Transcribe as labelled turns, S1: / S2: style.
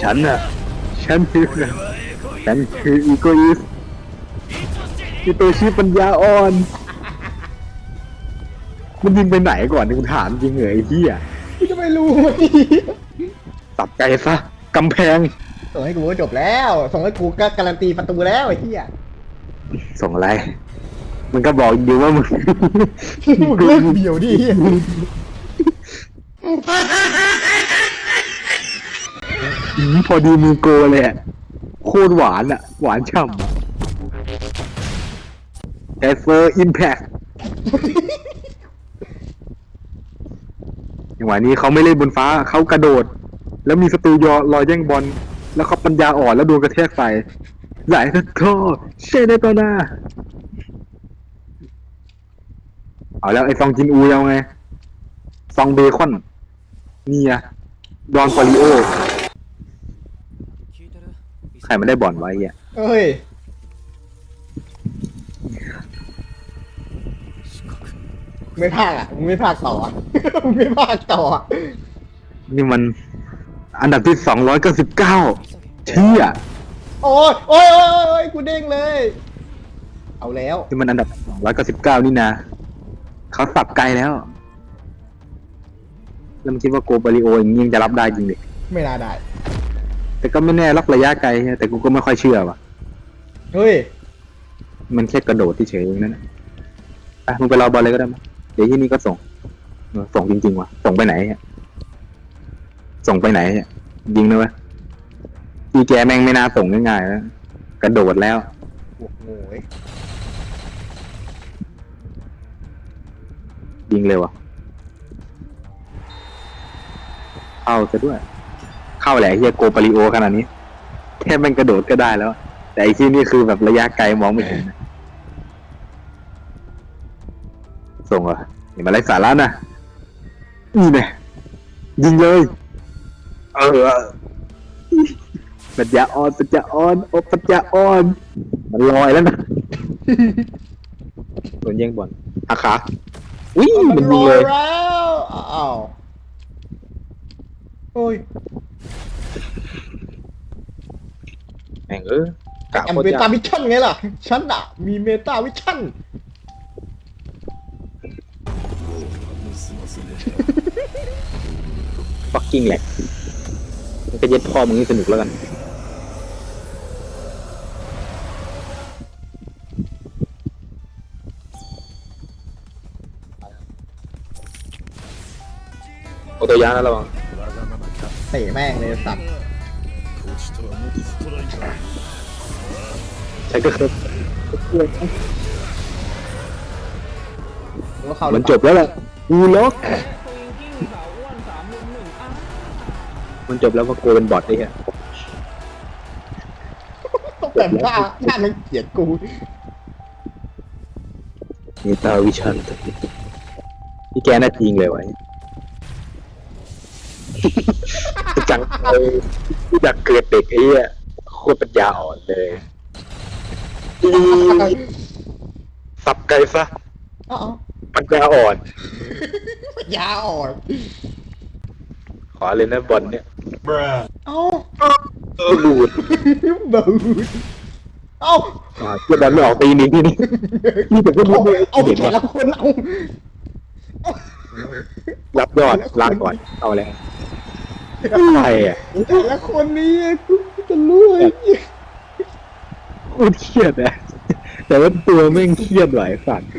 S1: ฉันน่ะ ฉันคือฉันคืออีโกอิสอีตัวชีพปัญญาอ่อน มันยิงไปไหนก่อนนี่กูถามจริงเหรอไอ้เหี้ย
S2: กูจะไม่รู้ไหม
S1: ตับไกลซะกำแพง
S2: ส่งให้กูก็จบแล้ว ส่งให้กูก็การันตีประตูแล้วไอ้เหี้ย
S1: ส่งอะไร มันก็บอกอยู่ว่ามึง
S2: มึงเลิกเบี่ยวดิ
S1: อืมพอดีมือโกเลยอะโคตรหวานอะหวานฉ่ำอะแคสเฟอร์อิมแพคอย่างวันนี้เขาไม่เล่นบนฟ้าเขากระโดด แล้วมีสตูยอรอยแย่งบอลแล้วเขาปัญญาอ่อนแล้วโดนกระแทกใส่หลายทักข้อเช่ได้ตัวหน้าเอาแล้วไอ้ซองจินอูเอาไง ซองเบคอน เนี่อะดอนฟอริโอ ใครไม่ได้บอลไว้อะ
S2: เอ้ย ไม่พากอะมึงไม่พากต่ออะ มึงไม่พากต่ออะ
S1: นี่มัน อันดับที่สองร้อยเก้าสิบเก้าเชี่ย
S2: โอ้ยโอ้ยโอ้ยโอ้ยกูเด้งเลย เอาแล้ว
S1: นี่มันอันดับสองร้อยเก้าสิบเก้านี่นะเขาสับไกลแล้ว แล้วมันคิดว่าโกบาริโออย่างนี้ยังจะรับได้จริงดิ
S2: ไม่น่าได้
S1: แต่ก็ไม่แน่ล็อกระยะไกลแต่กูก็ไม่ค่อยเชื่อว่ะ
S2: เฮ้ย
S1: มันแค่กระโดดที่เฉยๆนั่นน่ะอะมึงไปรอบอลเลยก็ได้มั้ยเดี๋ยวที่นี่ก็ส่งเออส่งจริงๆว่ะส่งไปไหนอะส่งไปไหนอะยิงนะเว้ยอีแกแม่งไม่น่าส่งง่ายๆแล้วกระโดดแล้ว
S2: โอ้โหย
S1: ยิงเร็วอะเข้าซะด้วย เข้าแหละเฮียโกปาริโอขนาดนี้แค่แมันกระโดดก็ได้แล้ว แต่ไอ้ที่นี่คือแบบระยะไกลมองไม่เห็นนะส่งเหรอเห็นมาไรสาระนะนี่เนี่ยยิงเลย เออปัญญาอ่อนปัญญาอ่อนโอ้ปัญญาอ่อน มันลอยแล้วนะโดนแย่งบอลอาขาวิ่ง
S2: มั
S1: มัน
S2: น
S1: ยิง
S2: ล
S1: เล
S2: อย
S1: ย
S2: แล้วอ้าว โอ้ย
S1: แม่งเออกะ
S2: แอม
S1: โคตร
S2: เม
S1: ยา
S2: ตากวิชั่นไงล่ะ ฉันอะมีเมตาวิชั่น
S1: ฟักกิ้งแหลกมันก็เย็ดพ่อมึงให้สนุกแล้วกัน โอโตยานะระวัง
S2: เตะแม่งเลยสัตว์
S1: ใช้ก็คือ
S2: แล้วเขา
S1: มันจบแล้วแหละอูล็อกมันจบแล้วว่าโกเป็นบอทไอ้เหี้ย
S2: ต้องแต่งท่าท่ามันเกลียดกู
S1: มีตาวิชันพี่แกน่าจริงเลยวะ จังเลยอยากเกิดเด็กไอ้เหี้ยโคตรปัญญาอ่อนเลยอีสับไกลซะ
S2: เอ้า
S1: ปัญญาอ่อน
S2: ยาอ่อน
S1: ขอเลยนะบอลเนี่ย
S2: เอ้า
S1: เออบูด
S2: บูดเอ้า
S1: อ่าเจ้าบอลไม่ออกตีนี้ที่นี่นี่แต่ก็รู้
S2: เอา
S1: ไม่
S2: เอา
S1: เห็น
S2: แต่
S1: ว่า
S2: ละคนเอา
S1: รับยอดลาก่อนเอาแล้ว อะไรอะ
S2: แต่ละคนนี้กูจะรู้ไอ้เหี้ย
S1: โคตรเครียดอะแต่ว่าตัวแม่งเครียดหลายสัตว์